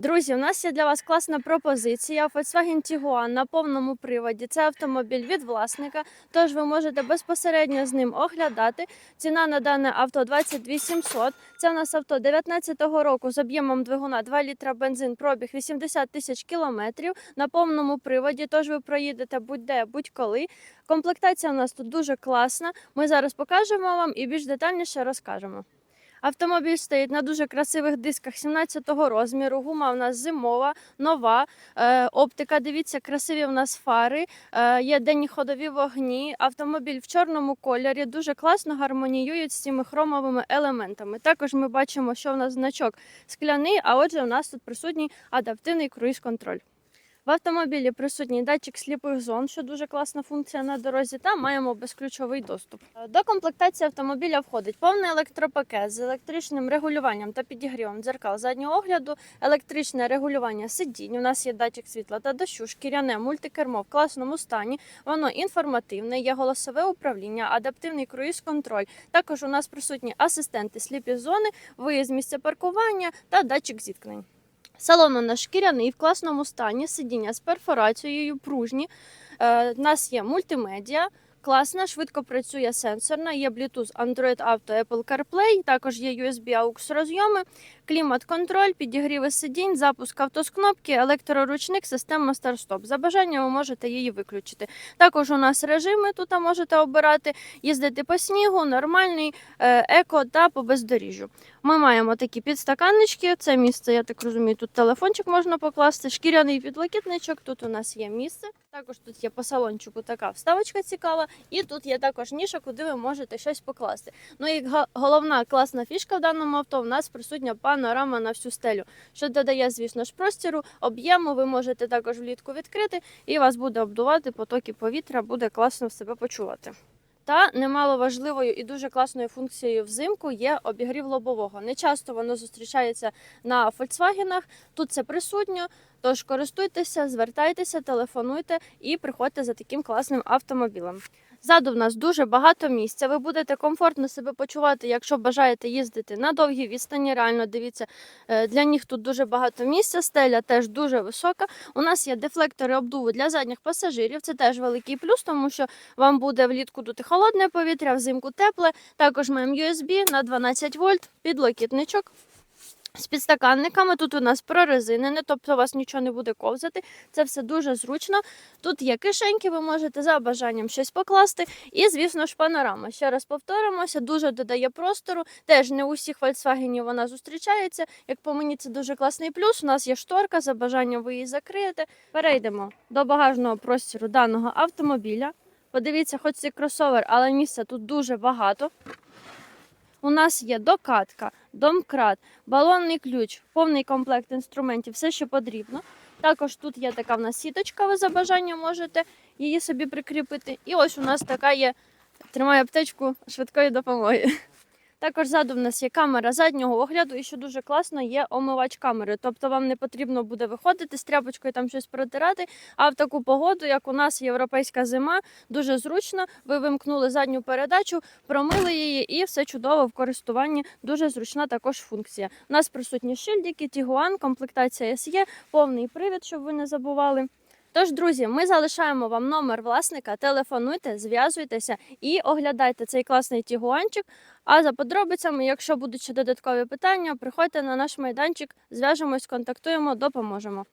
Друзі, у нас є для вас класна пропозиція. Volkswagen Tiguan на повному приводі. Це автомобіль від власника. Тож ви можете безпосередньо з ним оглядати. Ціна на дане авто 22 700. Це у нас авто 19-го року з об'ємом двигуна 2 літра бензин, пробіг 80 тисяч кілометрів на повному приводі. Тож ви проїдете будь-де, будь-коли. Комплектація у нас тут дуже класна. Ми зараз покажемо вам і більш детальніше розкажемо. Автомобіль стоїть на дуже красивих дисках 17-го розміру. Гума у нас зимова, нова. Е, оптика, дивіться, красиві у нас фари. Е, є денні ходові вогні. Автомобіль в чорному кольорі дуже класно гармоніюють з цими хромовими елементами. Також ми бачимо, що у нас значок скляний, а отже, у нас тут присутній адаптивний круїз-контроль. В автомобілі присутній датчик сліпих зон, що дуже класна функція на дорозі, та маємо безключовий доступ. Е, До комплектації автомобіля входить повний електропакет з електричним регулюванням та підігрівом дзеркал заднього огляду, електричне регулювання сидінь. У нас є датчик світла та дощу, шкіряне мультикермо в класному стані. Воно інформативне, є голосове управління, адаптивний круїз-контроль. Також у нас присутні асистенти сліпі зони, виїзд місця паркування та датчик зіткнень. Салон у шкіряний в класному стані, сидіння з перфорацією, пружні. Е, У нас є мультимедіа, класна, швидко працює сенсорна, є Bluetooth, Android Auto, Apple CarPlay, також є USB AUX розйоми, клімат-контроль, підігріви сидінь, запуск авто з кнопки, електроручник, система старт-стоп. За бажанням ви можете її виключити. Також у нас режими тут можете обирати, їздити по снігу, нормальний, е, еко та по бездоріжжю. Ми маємо такі підстаканнички. Це місце, я так розумію, тут телефончик можна покласти, шкіряний підлокітничок. Тут у нас є місце. Також тут є по салончику така вставочка цікава, і тут є також ніша, куди ви можете щось покласти. Ну і головна класна фішка в даному авто. У нас присутня панорама на всю стелю, що додає, звісно ж, простіру, об'єму. Ви можете також влітку відкрити, і вас буде обдувати потоки повітря, буде класно себе почувати. Та немало важливою і дуже класною функцією взимку є обігрів лобового. Не часто воно зустрічається на Volkswagen, Тут це присутньо. Тож користуйтеся, звертайтеся, телефонуйте і приходьте за таким класним автомобілем. Ззаду в нас дуже багато місця. Ви будете комфортно себе почувати, якщо бажаєте їздити на довгі відстані. Реально дивіться, е, для них тут дуже багато місця, стеля теж дуже висока. У нас є дефлектори обдуву для задніх пасажирів. Це теж великий плюс, тому що вам буде влітку дути холодне повітря, взимку тепле. Також маємо USB на 12 вольт, підлокітничок. З підстаканниками тут у нас прорезинене, тобто у вас нічого не буде ковзати. Це все дуже зручно. Тут є кишеньки, ви можете за бажанням щось покласти. І, звісно ж, панорама. Ще раз повторимося, дуже додає простору. Теж не у всіх Volkswagen вона зустрічається. Як по мені, це дуже класний плюс. У нас є шторка, за бажанням ви її закриєте. Перейдемо до багажного простору даного автомобіля. Подивіться, хоч це кросовер, але місця тут дуже багато. У нас є докатка, домкрат, балонний ключ, повний комплект інструментів, все, що потрібно. Також тут є така в нас сіточка, ви за бажанням можете її собі прикріпити. І ось у нас така є, тримає аптечку швидкої допомоги. Також ззаду в нас є камера заднього огляду, і що дуже класно, є омивач камери. Тобто вам не потрібно буде виходити з тряпочкою там щось протирати. А в таку погоду, як у нас європейська зима, дуже зручно. Ви вимкнули задню передачу, промили її, і все чудово в користуванні. Дуже зручна також функція. У нас присутні шильдики, Тігуан, комплектація SE, повний привід, щоб ви не забували. Тож, друзі, ми залишаємо вам номер власника. Телефонуйте, зв'язуйтеся і оглядайте цей класний тігуанчик. А за подробицями, якщо будуть ще додаткові питання, приходьте на наш майданчик, зв'яжемось, контактуємо, допоможемо.